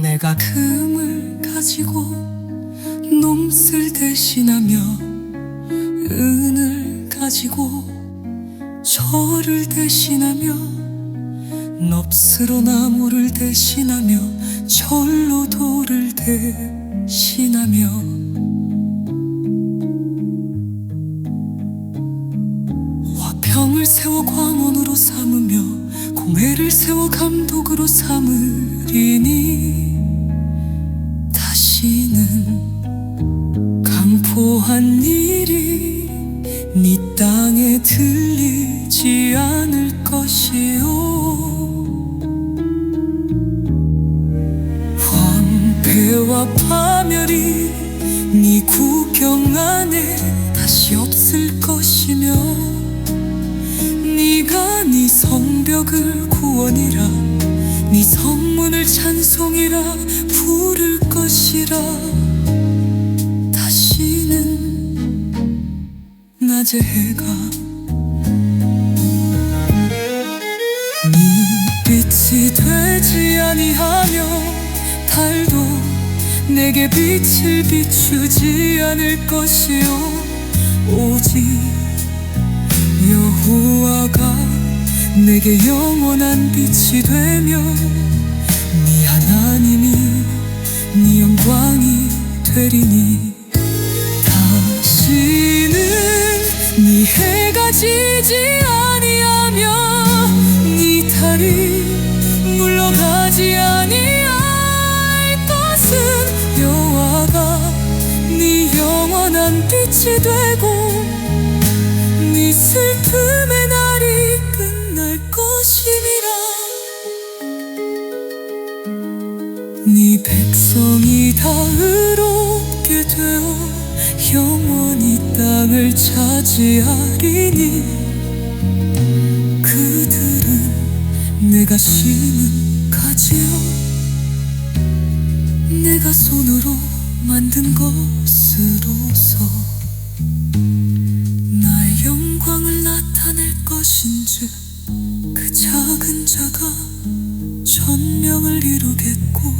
내가 금을 가지고 놈쓸 대신하며 은을 가지고 절을 대신하며 넙스로 나무를 대신하며 절로 돌을 대신하며. 화평을 세워 광원으로 삼으며 공회를 세워 감독으로 삼으리니 다시는 강포한 땅에 들리지 않을 것이요 황폐와 파멸이 네 구경 안에 다시 없을 것이며 네가 네 성벽을 구원이라 네 성문을 찬송이라 부를 것이라. 다시는 낮의 해가 빛이 되지 아니하며 달도 내게 빛을 비추지 않을 것이요. 오직 여호와가 내게 영원한 빛이 되며 네 하나님이 네 영광이 되리니 빛이 되고 네 슬픔의 날이 끝날 것임이라. 네 백성이 다 의롭게 되어 영원히 땅을 차지하리니 그들은 내가 심은 가지요. 내가 손으로 만든 것으로서 나의 영광을 나타낼 것인즉 그 작은 자가 천명을 이루겠고